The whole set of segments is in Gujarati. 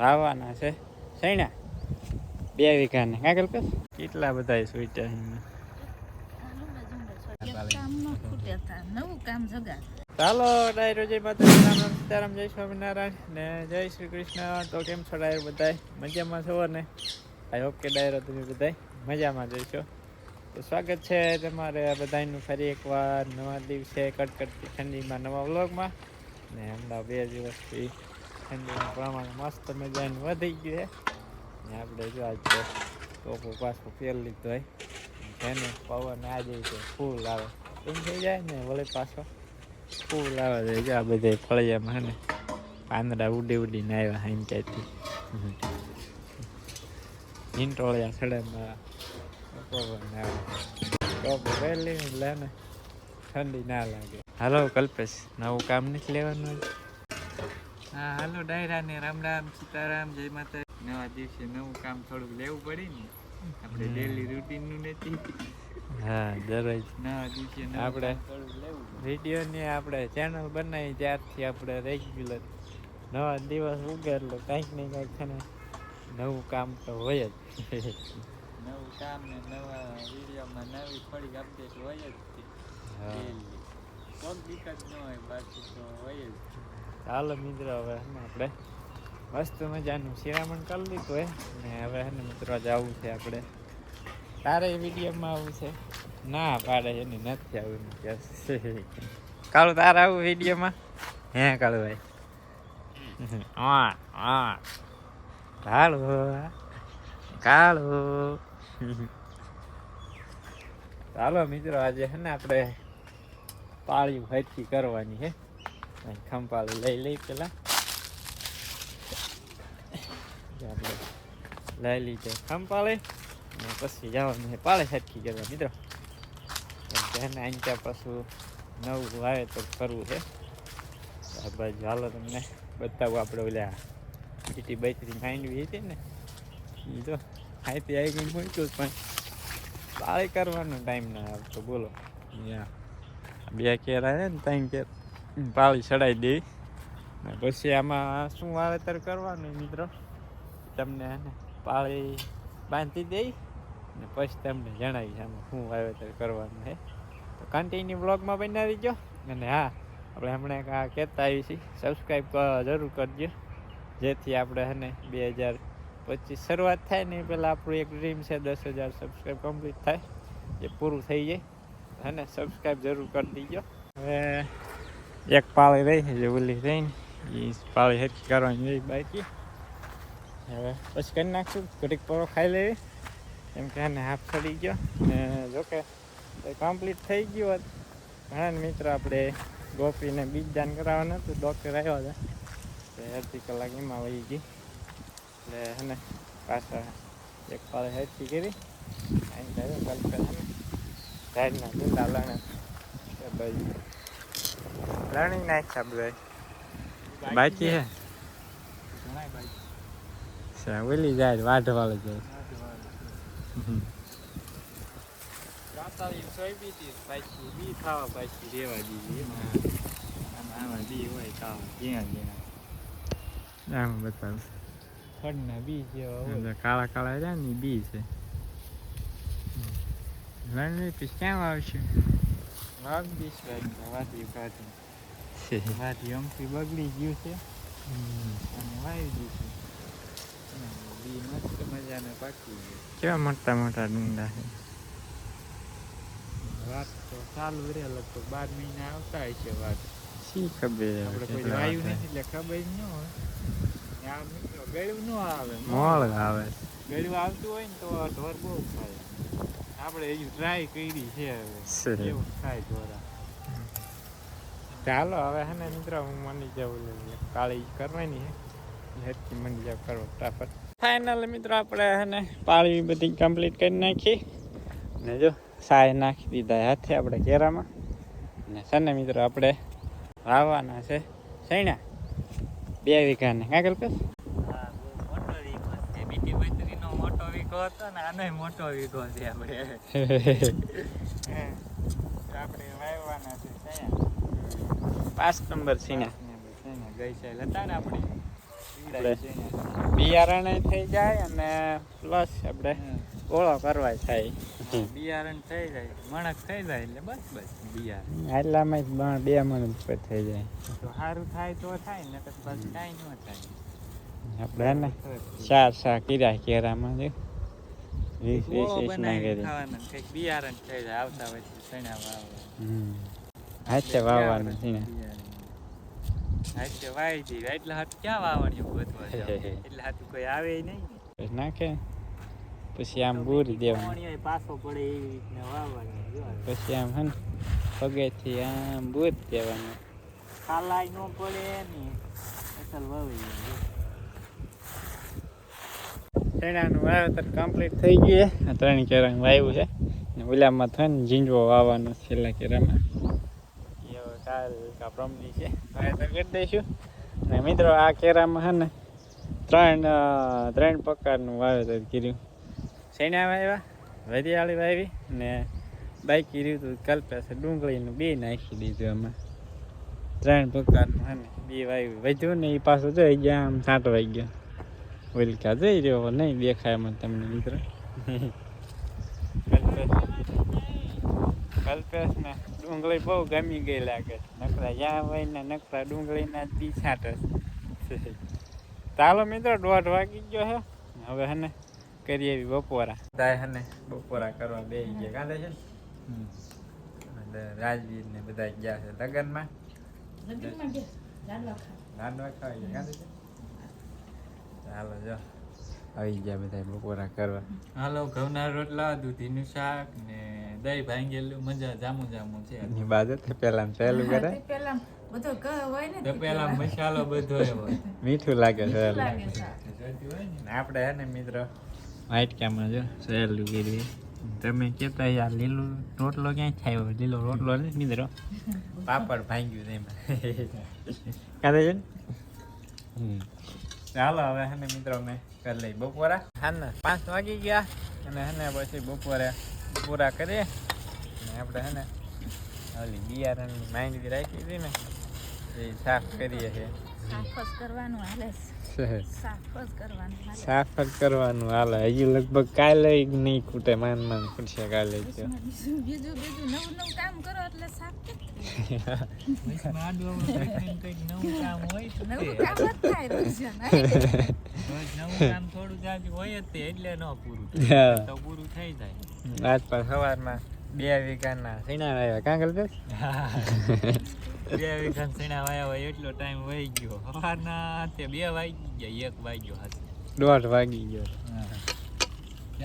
વાવવાના છે. સૈણા બે વીઘાને. કાં કલ્પેશ કેટલા બધા જગા ચાલો, ડાયરો જય માતાજી. રામ રામ સીતારામ, જય સ્વામિનારાયણ ને જય શ્રી કૃષ્ણ. તો કેમ છો ડાયરો બધાય? મજામાં છો ને? આઈ હોપ કે ડાયરો તમે બધાય મજામાં જઈશો તો સ્વાગત છે તમારે બધાનું ફરી એકવાર નવા દિવસે કડકડતી ઠંડીમાં નવા વ્લોગમાં. ને હમણાં બે દિવસથી ઠંડીનું પ્રમાણ મસ્ત મજાનું વધી ગયું છે ને આપણે જો આજ ટોપો પાછો પહેરી લીધો હોય જેને પવન આજે તો ફૂલ આવે. એમ થઈ જાય ને વળી પાછો ફૂલ આવે છે. જો આ બધે ફળિયામાં ને પાંદડા ઉડી ઉડીને આવ્યા એમ ત્યાંથી હિંટોળિયા સડેમાં પવન આવે. ટોપો પહેરી લે ને ઠંડી ના લાગે. હાલો કલ્પેશ, નવું કામ નથી લેવાનું? હા હાલો ડાયરા ને રામ રામ સીતારામ જય માતા નવા દિવસે નવું કામ થોડુંક લેવું પડે ને આપણે ડેલી રૂટીનનું નથી. હા દરરોજ. નવા દિવસે આપણે વીડિયો ને આપણે ચેનલ બનાવી ત્યારથી આપણે રેગ્યુલર નવા દિવસ ઉગાડલો એટલે કંઈક ને કંઈક છે ને નવું કામ તો હોય જ. નવું કામ ને નવા વિડીયોમાં નવી થોડીક અપડેટ હોય જ હા. કોક દિક્કત ન હોય બાકી તો હોય જ. ચાલો મિત્રો, હવે આપણે મસ્ત મજાનું શિરામણ કરી લીધું હે. ને હવે હે ને મિત્રો જવું છે આપણે. તારે વિડીયોમાં આવું છે? ના, પાડે એની નથી આવું. કાળું, તારે આવું વિડીયોમાં? હે કાળું ભાઈ હા હા. કાળું કાળું. ચાલો મિત્રો, આજે હે ને આપણે પાળી હરખી કરવાની હે. ખંપાળી લઈ લઈ પેલા જે આપણે લઈ લીધે ખંપાળી અને પછી જવાનું છે પાળે હરખી કરવા મિત્રો કેમ કે એને અહીં ત્યાં પાછું નવું આવે તો કરવું છે આ બાજુ હાલો તમને બતાવું આપણે ઓલા બીટી બેટરી માંડવી હતી ને એ તો આઈથી આવી ગઈ મૂક્યું પણ પાળી કરવાનો ટાઈમ ના આવતો બોલો યા બે કેર આવે ને ત્રણ કેર પાળી ચડાવી દઈ પછી આમાં શું વાવેતર કરવાનું મિત્રો? તમને પાળી બાંધી દઈ ને પછી તમને જણાવીશ આમાં શું વાવેતર કરવાનું છે. તો કન્ટિન્યુ બ્લોગમાં બનાવી દો અને હા, આપણે હમણાં આ કહેતા આવી છીએ સબસ્ક્રાઈબ જરૂર કરજો. જેથી આપણે હે બે હજાર પચીસ શરૂઆત થાય ને એ પહેલાં આપણું એક ડ્રીમ છે દસ હજાર સબસ્ક્રાઈબ કમ્પ્લીટ થાય. એ પૂરું થઈ જાય. હે ને સબસ્ક્રાઈબ જરૂર કરી દીજો. હવે એક પાળી રહી જે ઓલી રહીને એ પાળી હેરકી કરવાની રહી બાકી. હવે પછી કરી નાખશું. ઘડીક પરો ખાઈ લેવી એમ કે એને હાફ ચડી ગયો. ને જોકે કમ્પ્લીટ થઈ ગયું હોત. ઘણા મિત્ર આપણે ગોપીને બીજદાન કરાવવાનું હતું. ડૉક્ટર આવ્યા હતા. અડધી કલાક એમાં વહી ગઈ. એટલે હે ને પાછા એક પાળે હેરકી કરી. અહીં થયું કલ્પે હે ને ઝાડના ભાઈ લણે. બાજુ લણી નાખ્યા બધા બાકી હે ઓલી જાય જાય જેવા હોય અંદર કાળા કાળા રહ્યા ને બી છે. લણવી પીસ ક્યાં આવશે વાઘ બીસ વાગ્યા વાટી કાઢી વાટી અમથી બગડી ગયું છે. અને વાવી ગયું છે. બી મસ્ત મજાને પાકી ગયું. કેવા મોટા મોટા ડુંડા છે. વાત તો ચાલુ રે લગભગ બાર મહિના આવતા છે વાત. શી ખબર આપણે કોઈ વાયુ નથી એટલે ખબર ન હોય. ગળ્યું ન આવે મોળ આવે. ગળ્યું આવતું હોય ને તો ઢોર બહુ ખાય. આપણે હજુ ટ્રાય કરી છે હવે. છે. કેવું ખાય ઢોરા. ચાલો હવે હે ને મિત્ર હું મની જાઉં કાળી કરવાની હે. હેરકી મની જાવ કરો ફટાફટ. ફાઇનલ મિત્રો આપણે હે ને પાળી બધી કમ્પ્લીટ કરી નાખી. ને જો સાય નાખી દીધા હાથે આપણે કેરામાં ને છે ને મિત્રો આપણે વાવવાના છે સૈણા બે વીઘાને કાગળ હા મોટો વીઘો છે મોટો વીઘો હતો ને આનોય મોટો વીઘો છે આપણે. હે. આપણે વાવવાના છે કયા પાંચ નંબર સીણા ગઈ છે હતા ને આપણે. બિયારણ થઈ જાય અને પ્લસ આપણે ઓળો કરવા થાય. બિયારણ થઈ જાય મણક થઈ જાય એટલે બસ બસ બિયારણ. આટલામાં બે મણ ઉપર થઈ જાય. તો સારું થાય તો થાય ને તો બસ કાંઈ ન થાય. આપણે ને ચાર શાક કીરા કેરામાં જો. વીસ વીસ વીસ ના કરી બિયારણ થઈ જાય આવતા હોય ચણા વાવવા હમ. હાથે વાવવાનું છે ને. હાથે દીધા એટલે હાથ ક્યાં વાવણીઓ ગોતવા? એટલે હાથ કોઈ આવે નહીં. નાખે. પછી આમ બૂરી દેવાનું. પાછો પડે એવી રીતના વાવવાની પછી આમ હે ને પગેથી આમ બૂર દેવાનું. ખાલાય ન પડે ને અસલ વાવી. ચણાનું વાવેતર કમ્પ્લીટ થઈ ગયું છે. ત્રણ કેરામાં વાવ્યું છે. ને ઓલામાં થાય ને ઝીંડવો વાવવાનો છેલ્લા કેરામાં. કાલ કા પ્રમદી છે તો કરી દઈશું ને મિત્રો આ કેરામાં છે ને ત્રણ ત્રણ પ્રકારનું વાવેતર કર્યું. શેણા વાવ્યા વરિયાળી વાવી ને બાઈક કર્યું હતું કલ્પેશે ડુંગળીનું બે નાખી દીધું અમે ત્રણ પ્રકારનું હે ને બે વાવ્યું. વધ્યું ને એ પાછું જોઈ ગયા આમ છાંટવાઈ ગયો ઓલકા જઈ રહ્યો નહીં દેખાય મને તમને મિત્રો. કલ્પેશ કલ્પેશ ને ડુંગળી બહુ ગમી ગઈ લાગે નકરા જ્યાં હોય ને નકરા ડુંગળીના બી છાંટે. ચાલો મિત્રો દોઢ વાગી ગયો હે. હવે હને કરીએ એવી બપોરા. તાય હને બપોરા કરવા બે ગયા. કાલે છે ને? એટલે રાજવીર ને બધા ગયા છે લગ્નમાં. લગ્નમાં લાડવા ખાવા. ગયા. કાલે છે? ચાલો જો આવી ગયા બધા બપોરા કરવા. હાલો ઘઉંના રોટલા દૂધીનું શાક ને દહીં ભાંગેલું મજા જામુ જામું છે. એની બાજુ તે પેલા પહેલું કરે? પેલા બધો ક હોય ને તો પેલા. મસાલો બધો એવો મીઠું લાગે છે. મીઠું લાગે છે. હોય ને. ને આપણે હે ને મિત્ર વાઈટ કામમાં જો સહેલું કરી તમે કેતા યાર લીલો રોટલો ક્યાં થાય લીલો રોટલો ને મિત્રો? પાપડ ભાંગ્યું છે એમાં. કાલે છે ને? ચાલો હવે હે ને મિત્રો મેં કરી લઈ બપોરા. હા ને પાંચ વાગી ગયા અને હે ને પછી બપોરે પૂરા કરીએ. ને આપણે હે ને ઓલી બિયારણની માંગી રાખી હતી ને એ સાફ કરીએ છીએ સાફ જ કરવાનું હાલે છે. સાફ કરવાનું સાફ કરવાનું હાલે. હજી લગભગ કાલે નહીં ખૂટે માન માન ખૂટશે કાલે જ બીજું બીજું બીજું નવું નવું કામ કરો એટલે સાફ જ થાય. વચમાં આડું અવળું કંઈક ને કંઈક નવું કામ હોય નવું કામ જ થાય રોજ ના. રોજ નવું કામ થોડું હોય જ તે એટલે ન પૂરું તો પૂરું થઈ જાય. આજ પર સવારમાં બે વીઘાના સીણા આવ્યા કાંગલ બેસ બે વીઘા સીણા વાયા હોય એટલો ટાઈમ વહી ગયો. સવારના તે બે વાગી ગયા એક વાગ્યો હાથે. દોઢ વાગી ગયો.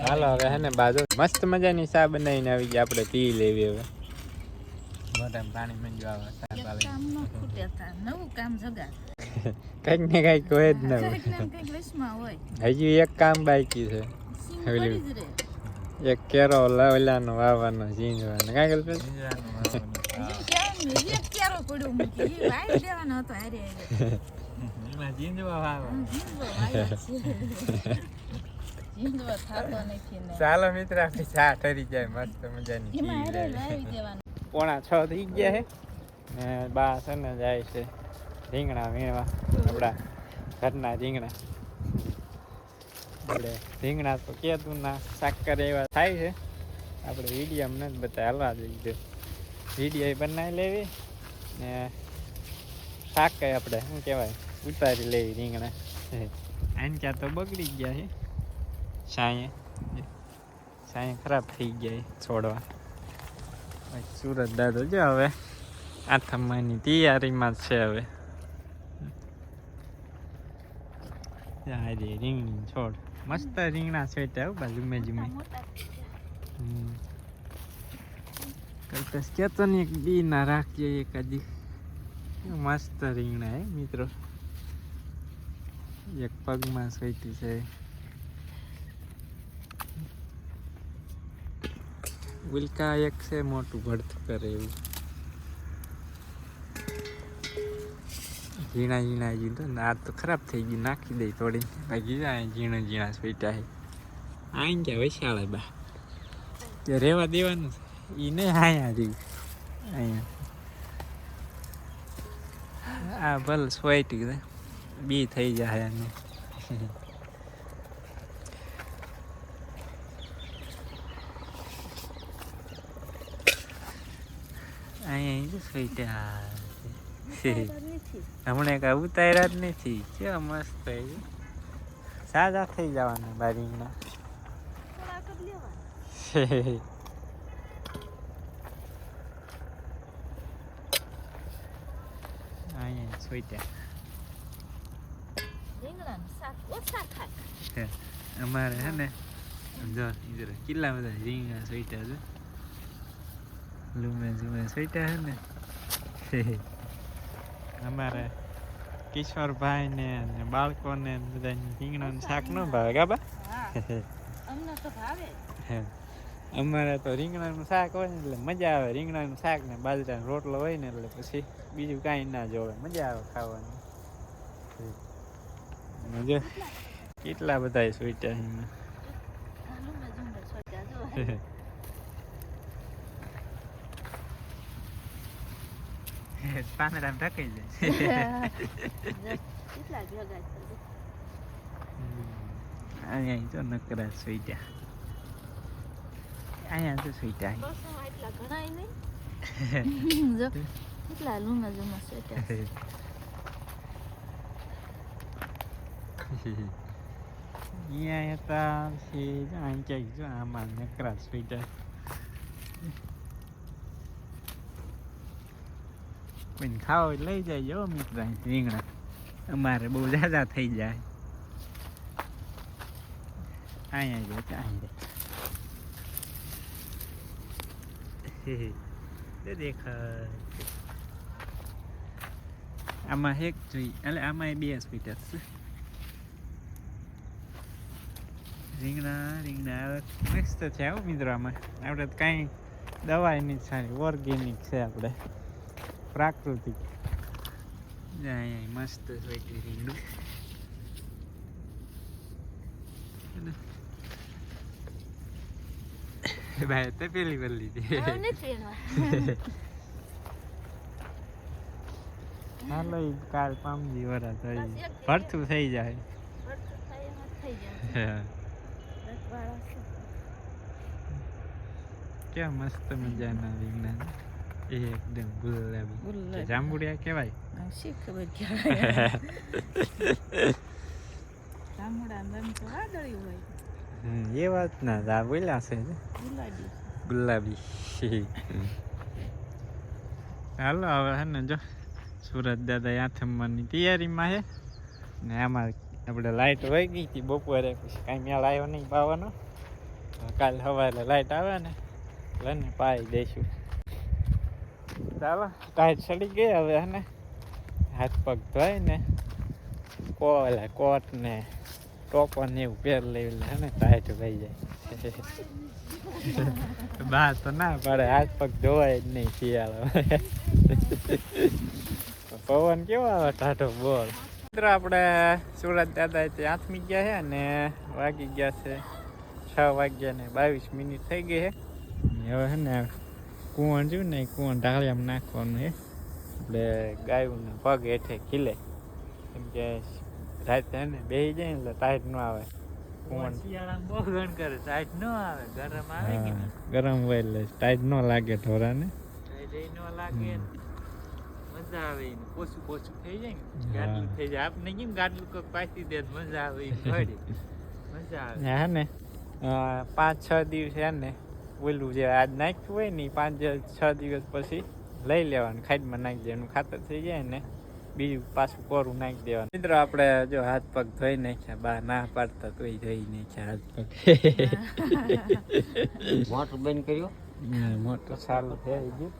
હાલો હવે હે ને બાજુ મસ્ત મજાની ચા બનાવીને આવી ગયા. આપણે પી લેવી હવે. મોટા પાણી મંજુ આવે ચા તાર. નવું કામ જગા. કંઈક ને કંઈક હોય જ નવું. કંઈક ને હોય. હજી એક કામ બાકી છે. એક કેરો લાવલાનો વાવવાનો ઝીંઝવાનો. હજી કહેવાનું ને, એક ક્યારો પડ્યો મૂકી. એ વાવી દેવાનો હતો હારે. એમાં ઝીંઝવો વાવ્યો છે. ઝીંઝવો થતો નથી ચાલો મિત્ર આપણી ચા ઠરી જાય મસ્ત મજાની. વાવી. પોણા છ થઈ ગયા છે ને બા છે ને જાય છે રીંગણા વીણવા આપણા ઘરના રીંગણા આપણે રીંગણા તો કેતું ના સાકર એવા થાય છે. આપણે વીડિયો નથી બધા હલવા દઈએ. વીડિયો બનાવી લેવી ને શાક આપણે, શું કહેવાય, ઉતારી લેવી રીંગણા. આનચા તો બગડી ગયા છે. સાંયે સાંયે ખરાબ થઈ ગયા છોડવા. સુરત દાદો જો હવે. આથમવાની તૈયારીમાં છે હવે. રીંગણી છોડ. મસ્ત રીંગણા છોટ્યા હો બાજુ મેં જુમે. કલ્પેશ કેતો ને એક બી ના એક એકાદી મસ્ત રીંગણા હે મિત્રો. એક પગમાં સૈતી છે. ઉલ્કા એક છે મોટું ભડતું કરે એવું. ઝીણા ઝીણા જીધો ને આ તો ખરાબ થઈ ગયું, નાખી દઈ થોડી. બાકી ઝીણા ઝીણા સોઈટા હે આઈ ગયા વૈશાળા બા. રેવા દેવાનું એ નહીં આયા રહ્યું અહીંયા આ ભલે સ્વાઈટ બી થઈ જાય એનું. અહીંયા જ સ્વીટા હમણાં કઈ ઉતાર્યા જ નથી. કેવા મસ્ત થઈ સાજા થઈ જવાના બારીંગના. અહીંયા શાક અમારે હે ને જો કેટલા બધા રીંગણા સોઈટા છે. લુમે ઝુમે સોઈટા હે ને. અમારે કિશોરભાઈ ને બાળકોને ને બધાને રીંગણાનું શાક ન ભાવે ગાબા. અમારે તો રીંગણાનું શાક હોય ને એટલે મજા આવે. રીંગણાનું શાક ને બાજરાનો રોટલો હોય ને એટલે પછી બીજું કાંઈ ના જોવે. મજા આવે ખાવાની. મજા કેટલા બધા સ્વીટા એમાં ઝુંબે ઝુંબે છોટા જો પાંદડા ઢકાઈ જાય કેટલા ભેગા છે જો. અહીંયા તો નકરા સ્વીટા અહીંયા તો બસમાં એટલા ઘણાય નહીં જો કેટલા ઝુમે છોટા છે. અહીંયા હતા છે જો જો આમાં નકરા સ્વીટા કોઈને ખાવ લઈ જાય જો મિત્ર રીંગણા અમારે બહુ ઝાઝા થઈ જાય અહીંયા જો છે અહીં તે દેખાય આમાં એક જોઈ એટલે આમાં બે સ્વીટર છે રીંગણા રીંગણા મસ્ત છે આવું મિત્રો આમાં આપણે કાંઈ દવાઈ નહીં સારી ઓર્ગેનિક છે આપણે પ્રાકૃતિક. મસ્ત રીંગણું ભાઈ તે પેલી વાર લીધી હવે નથી એમાં. હાલો કાલ પામજી વરા થઈ ભરતું થઈ જાય. કેવા મસ્ત મજાના રીંગણા એ એકદમ ગુલાબી ગુલાબી. જાંબુડિયા કહેવાય? આ શી ખબર કહેવાય. ગામડામાં એમ તો વાદળી હોય. એ વાત ના આ બોલ્યા છે. ગુલાબી. ગુલાબી હાલો હવે હે ને જો સુરત દાદા આથમવાની તૈયારીમાં છે ને આમાં આપણે લાઇટ વહી ગઈ હતી બપોરે પછી કાંઈ મેળ આવ્યો નહીં પાવાનો. કાલ સવારે લાઇટ આવે ને લઈને પાઈ દઈશું. ચાલો ટાઈટ ચડી ગઈ હવે હે ને હાથ પગ ધોઈ ને કો ઓલા કોટ ને ટોપો ને એવું પહેર એટલે હે ને ટાઈટ વહી જાય. બા તો ના પડે, હાથ પગ ધોવાય જ નહીં શિયાળો. પવન કેવો આવે ટાઢો બોલ. મિત્રો, આપણે સુરત દાદા ત્યાં આથમી ગયા છે અને વાગી ગયા છે છ વાગ્યા ને બાવીસ મિનિટ થઈ ગઈ છે. હવે ને કુવણ જોયું ને કુવણ ઢાળિયામાં નાખવાનું છે. એટલે ગાયું પગ હેઠે ખીલે. કેમ કે રાતે છે ને બેસી જાય ને એટલે ટાઈટ ન આવે. કુંવણ શિયાળામાં બહુ ગણ કરે ટાઈટ ન આવે ગરમ આવે કે ગરમ હોય એટલે ટાઈટ ન લાગે ઢોરાને. નહીં ન લાગે. મજા આવે એને પોછું પોછું થઈ જાય ને. ગાડલું થઈ જાય. આપણે કેમ ગાડલું કોક પાછી દે મજા આવે મજા આવે. હે ને? પાંચ છ દિવસ હે ને ઓલું જે આજ નાખ્યું હોય ને પાંચ છ દિવસ પછી લઈ લેવાનું ખાઈડમાં નાખી દેવાનું ખાતર થઈ જાય ને બીજું પાછું કોરું નાખી દેવાનું. મિત્રો આપણે જો હાથ પગ ધોઈ નાખ્યા બા ના પાડતા તો ધોઈ નાખ્યા હાથ પગ. મોટર બંધ કર્યો? મોટર ચાલુ થઈ ગયું.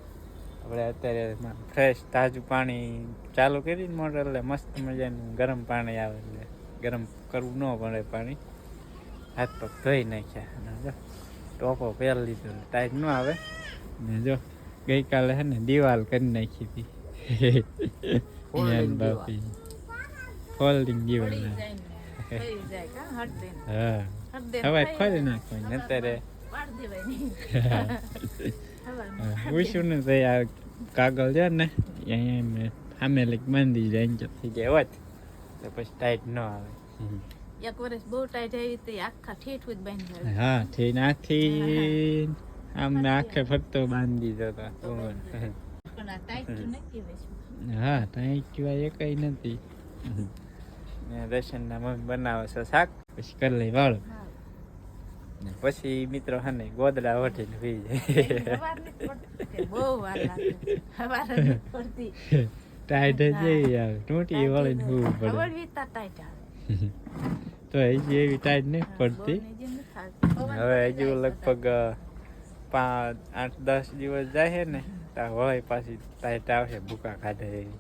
આપણે અત્યારે ફ્રેશ તાજું પાણી ચાલુ કરીને મોટર એટલે મસ્ત મજાનું ગરમ પાણી આવે એટલે ગરમ કરવું ન પડે પાણી. હાથ પગ ધોઈ નાખ્યા. જો ટોપો પહેરી લીધો ટાઈટ ન આવે. ને જો ગઈકાલે હે ને દિવાલ કરી નાખી હતી. બાપી. ફોલ્ડિંગ દિવાલ હા. હવે ખોલી નાખવાની અત્યારે. પૂછ્યું ને તો આ કાગળ છે ને અહીંયા મેં સામે લઈ બાંધી જાય થઈ જાય હોત તો પછી ટાઈટ ન આવે. એક વર્ષ બહુ ટાઈટ આવી તે આખા ઠેઠ જ બાંધી હા થી નાખી. આમ આખે ફરતો બાંધી દીધો હતો હા ટાઈટ સિવાય એકઈ નથી. ને દર્શનના મમ્મી બનાવે છે શાક પછી કરી લઈ વાળો. પછી મિત્રો હા ને ગોદડા વટીને પી જાય બહુ વાર લાગે. પડતી. ટાઈટ જઈ આવે. ટૂંટી વળીને ખબર પડે. ટાઈટ આવે. તો હજી એવી ટાઈટ નહીં પડતી. હવે હજુ લગભગ પાંચ આઠ દસ દિવસ જાય છે ને ત્યાં હોય પાછી ટાઈટ આવશે ભૂકા ખાધે એવી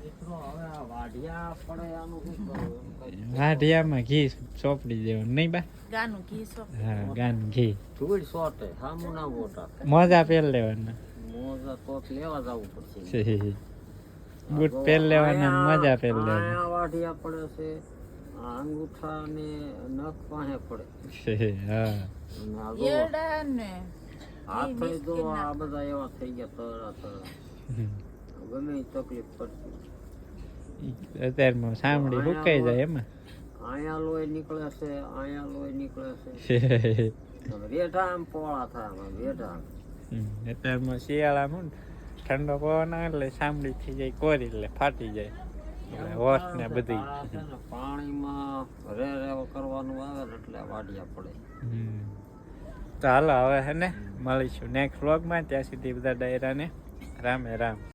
દીકરો હવે આ વાઢિયા પડે આનું શું કરવું એમ કઈ વાઢિયામાં ઘી સોપડી દેવાનું નહીં બા? ગાનું ઘી હા ગાન ઘી. ધૂળ સોટે સામું ના મોટા મોજા પહેર લેવાના. મોજા તો લેવા જવું પડશે. બૂટ પહેર લેવાના મજા મોજા લેવાના. વાઢિયા પડે છે. અંગૂઠા ને નખ પાસે પડે. હા એડા ને હાથે જો આ બધા એવા થઈ ગયા તરા તરા ગમે તકલીફ પડતી અત્યારમાં સાંભળી હુકાઈ જાય એમાં. અહીંયા લોહી નીકળે છે અહીંયા લોહી નીકળે છે. હવે રેઠા આમ પોળા થાય રેઠા અત્યારમાં શિયાળામાં ને ઠંડો પવન આવે એટલે સાંભળી થઈ જાય કોરી એટલે ફાટી જાય. એટલે ને બધી. પાણીમાં રે રેવ કરવાનું આવે એટલે વાડિયા પડે. તો હાલો હવે હે ને મળીશું નેક્સ્ટ વ્લોગમાં. ત્યાં સુધી બધા ડાયરાને રામે રામ.